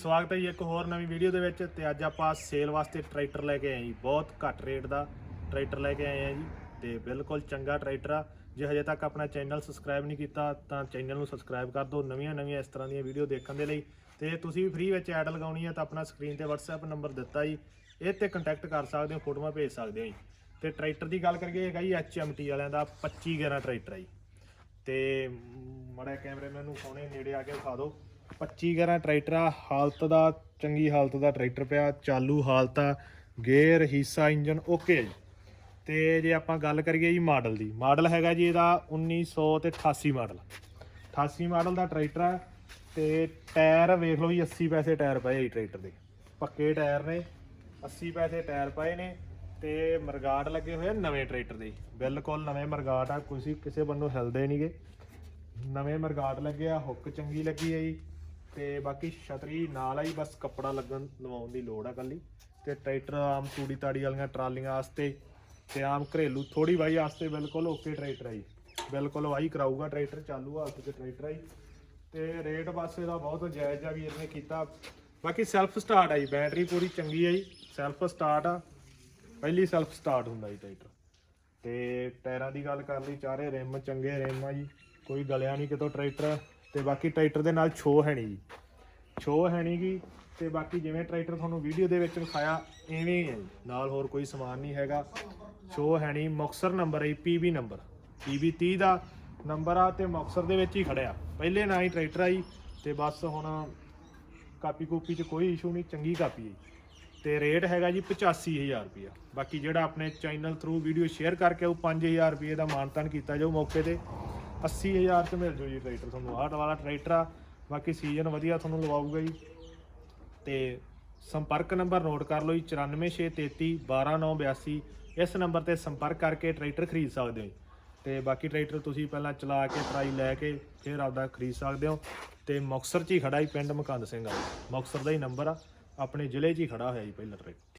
ਸਵਾਗਤ ਹੈ ਜੀ ਇੱਕ ਹੋਰ ਨਵੀਂ ਵੀਡੀਓ ਦੇ ਵਿੱਚ ਤੇ ਅੱਜ ਆਪਾਂ ਸੇਲ ਵਾਸਤੇ ਟਰੈਕਟਰ ਲੈ ਕੇ ਆਏ ਜੀ। ਬਹੁਤ ਘੱਟ ਰੇਟ ਦਾ ਟਰੈਕਟਰ ਲੈ ਕੇ ਆਏ ਆ ਜੀ ਤੇ ਬਿਲਕੁਲ ਚੰਗਾ ਟਰੈਕਟਰ ਆ। ਜੇ ਹਜੇ ਤੱਕ ਆਪਣਾ ਚੈਨਲ ਸਬਸਕ੍ਰਾਈਬ ਨਹੀਂ ਕੀਤਾ ਤਾਂ ਚੈਨਲ ਨੂੰ ਸਬਸਕ੍ਰਾਈਬ ਕਰ ਦਿਓ ਨਵੀਆਂ ਨਵੀਆਂ ਇਸ ਤਰ੍ਹਾਂ ਦੀਆਂ ਵੀਡੀਓ ਦੇਖਣ ਦੇ ਲਈ। ਤੇ ਤੁਸੀਂ ਵੀ ਫ੍ਰੀ ਵਿੱਚ ਐਡ ਲਗਾਉਣੀ ਹੈ ਤਾਂ ਆਪਣਾ ਸਕਰੀਨ ਤੇ WhatsApp ਨੰਬਰ ਦਿੱਤਾ ਜੀ। ਇਹ ਤੇ ਕੰਟੈਕਟ ਕਰ ਸਕਦੇ ਹੋ, ਫੋਟੋਆਂ ਭੇਜ ਸਕਦੇ ਹੋ ਜੀ। ਤੇ ਟਰੈਕਟਰ ਦੀ ਗੱਲ ਕਰੀਏ, ਹੈਗਾ ਜੀ HMT ਵਾਲਿਆਂ ਦਾ 25 11 ਟਰੈਕਟਰ ਆ ਜੀ। ਤੇ ਮੜਾ ਕੈਮਰਾਮੈਨ ਨੂੰ ਸੋਹਣੇ ਨੇੜੇ ਆ ਕੇ ਦਿਖਾ ਦਿਓ। 25 11 ਟਰੈਕਟਰ ਆ, ਹਾਲਤ ਦਾ, ਚੰਗੀ ਹਾਲਤ ਦਾ ਟਰੈਕਟਰ ਪਿਆ, ਚਾਲੂ ਹਾਲਤ ਆ, ਗੇਅਰ, ਹਿੱਸਾ ਇੰਜਨ ਓਕੇ ਜੀ। ਤੇ ਜੇ ਆਪਾਂ ਗੱਲ ਕਰੀਏ ਜੀ ਮਾਡਲ ਦੀ, ਮਾਡਲ ਹੈਗਾ ਜੀ ਇਹਦਾ 1900 ਤੇ 88 ਮਾਡਲ। 88 ਮਾਡਲ ਦਾ ਟਰੈਕਟਰ ਆ ਤੇ ਟਾਇਰ ਵੇਖ ਲਓ ਜੀ 80 ਪੈਸੇ ਟਾਇਰ ਪਏ ਜੀ ਟਰੈਕਟਰ ਦੇ। ਪੱਕੇ ਟਾਇਰ ਨੇ 80 ਪੈਸੇ ਟਾਇਰ ਪਏ ਨੇ ਤੇ ਮਰਗਾਟ ਲੱਗੇ ਹੋਏ ਨਵੇਂ ਟਰੈਕਟਰ ਦੇ। ਬਿਲਕੁਲ ਨਵੇਂ ਮਰਗਾਟ ਆ ਕਿਸੇ ਕਿਸੇ ਬੰਨੋਂ ਹਿਲਦੇ ਨਹੀਂਗੇ ਨਵੇਂ ਮਰਗਾਟ ਲੱਗਿਆ ਹੁੱਕ ਚੰਗੀ ਲੱਗੀ ਹੈ ਜੀ। ਤੇ ਬਾਕੀ ਛਤਰੀ ਨਾਲ ਆ ਜੀ ਬਸ ਕੱਪੜਾ ਲੱਗਣ ਲਵਾਉਣ ਦੀ ਲੋੜ ਆ ਕੱਲੀ ਤੇ ਟਰੈਕਟਰ ਆਮ ਤੂੜੀ ਤਾੜੀ ਵਾਲੀਆਂ ਟਰਾਲੀਆਂ ਵਾਸਤੇ ਤੇ ਆਮ ਘਰੇਲੂ ਥੋੜੀ ਵਾਈ ਵਾਸਤੇ ਬਿਲਕੁਲ ਓਕੇ ਟਰੈਕਟਰ ਆ ਜੀ। ਬਿਲਕੁਲ ਵਾਈ ਕਰਾਊਗਾ ਟਰੈਕਟਰ, ਚਾਲੂ ਆ 'ਚ ਟਰੈਕਟਰ ਆ ਜੀ। ਤੇ ਰੇਟ ਬਸ ਇਹਦਾ ਬਹੁਤ ਜਾਇਜ਼ ਆ ਵੀ ਇਹਨੇ ਕੀਤਾ। ਬਾਕੀ ਸੈਲਫ ਸਟਾਰਟ ਆ ਜੀ ਬੈਟਰੀ ਪੂਰੀ ਚੰਗੀ ਆ ਜੀ। ਸੈਲਫ ਸਟਾਰਟ ਆ, ਪਹਿਲੀ ਸੈਲਫ ਸਟਾਰਟ ਹੁੰਦਾ ਜੀ ਟਰੈਕਟਰ। ਤੇ ਟਾਇਰਾਂ ਦੀ ਗੱਲ ਕਰ ਲਈ, ਚਾਰੇ ਰਿਮ ਚੰਗੇ ਰਿਮ ਆ ਜੀ। ਕੋਈ ਗਲਿਆ ਨਹੀਂ ਕਿਤੋਂ ਟਰੈਕਟਰ ਤੇ ਬਾਕੀ ਟਰੈਕਟਰ ਦੇ ਨਾਲ ਛੋ ਹੈ ਨਹੀਂ ਜੀ। ਛੋ ਹੈ ਨਹੀਂ ਗੀ ਤੇ ਬਾਕੀ ਜਿਵੇਂ ਟਰੈਕਟਰ ਤੁਹਾਨੂੰ ਵੀਡੀਓ ਦੇ ਵਿੱਚ ਵਿਖਾਇਆ, ਐਵੇਂ ਹੀ ਹੈ ਜੀ। ਨਾਲ ਹੋਰ ਕੋਈ ਸਮਾਨ ਨਹੀਂ ਹੈਗਾ। ਛੋ ਹੈ ਨਹੀਂ ਮੁਕਸਰ ਨੰਬਰ ਹੈ ਪੀਬੀ ਨੰਬਰ। ਪੀਬੀ 30 ਦਾ ਨੰਬਰ ਆ ਤੇ ਮੁਕਸਰ ਦੇ ਵਿੱਚ ਹੀ ਖੜਿਆ। ਪਹਿਲੇ ਨਾ ਹੀ ਟਰੈਕਟਰ ਆਈ ਤੇ ਬਸ ਹੁਣ ਕਾਪੀ ਕੂਪੀ 'ਚ ਕੋਈ ਇਸ਼ੂ ਨਹੀਂ, ਚੰਗੀ ਕਾਪੀ ਹੈ ਤੇ ਰੇਟ ਹੈਗਾ ਜੀ 85000 ਰੁਪਇਆ। ਬਾਕੀ ਜਿਹੜਾ ਆਪਣੇ ਚੈਨਲ ਥਰੂ ਵੀਡੀਓ ਸ਼ੇਅਰ ਕਰਕੇ ਉਹ 5000 ਰੁਪਏ ਦਾ ਮਾਨਤਾਨ ਕੀਤਾ ਜਾਊ ਮੌਕੇ ਤੇ। 80000 ਚ ਮਿਲ ਜਾਊ ਜੀ ਟਰੈਕਟਰ ਤੁਹਾਨੂੰ, ਆਹ ਵਾਲਾ ਟਰੈਕਟਰ ਆ, ਬਾਕੀ ਸੀਜ਼ਨ ਵਧੀਆ ਤੁਹਾਨੂੰ ਲਵਾਊਗਾ ਜੀ। ਤੇ ਸੰਪਰਕ ਨੰਬਰ ਨੋਟ ਕਰ ਲਓ ਜੀ 94633 12982 ਇਸ ਨੰਬਰ ਤੇ ਸੰਪਰਕ ਕਰਕੇ ਟਰੈਕਟਰ ਖਰੀਦ ਸਕਦੇ ਹੋ ਜੀ। ਤੇ ਬਾਕੀ ਟਰੈਕਟਰ ਤੁਸੀਂ ਪਹਿਲਾਂ ਚਲਾ ਕੇ ਟਰਾਈ ਲੈ ਕੇ, ਫਿਰ ਆਪਦਾ ਖਰੀਦ ਸਕਦੇ ਹੋ। ਤੇ ਮੁਕਸਰ 'ਚ ਹੀ ਖੜਾ ਜੀ ਪਿੰਡ ਮਕੰਦ ਸਿੰਘ ਆ ਮੁਕਸਰ ਦਾ ਹੀ ਨੰਬਰ ਆ, ਆਪਣੇ ਜ਼ਿਲ੍ਹੇ 'ਚ ਹੀ ਖੜਾ ਹੋਇਆ ਜੀ ਪਹਿਲਾ ਟਰੈਕਟਰ